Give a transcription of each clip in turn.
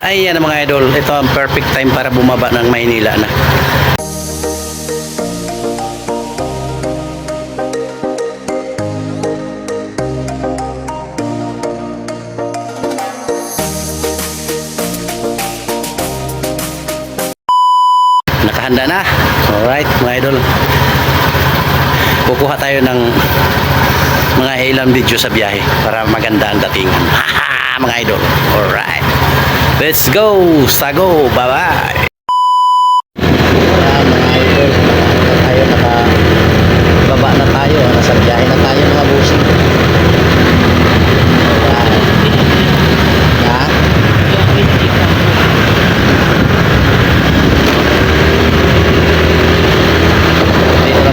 Ayan mga idol, ito ang perfect time para bumaba ng Maynila na. Nakahanda na. Alright mga idol. Kukuha tayo ng mga ilang video sa biyahe para maganda ang datingan. Haha, mga idol. Alright. Let's go! Sago! Bye-bye! Tayo naka baba na tayo. Nasa biyahe na tayo mga busing.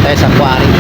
Tayo sa. Quarry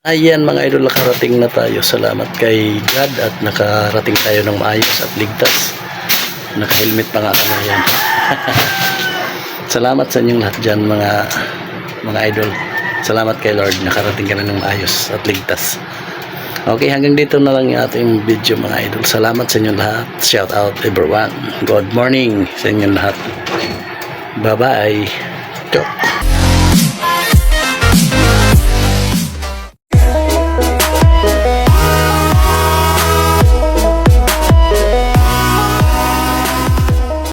Ayan mga idol, nakarating na tayo. Salamat kay God at nakarating tayo ng maayos at ligtas. Naka-helmet pa nga kami yan. Salamat sa inyong lahat dyan mga mga idol. Salamat kay Lord, nakarating ka na ng maayos at ligtas. Okay, hanggang dito na lang yung ating video mga idol. Salamat sa inyong lahat. Shout out everyone. Good morning sa inyong lahat. Bye-bye. Ciao.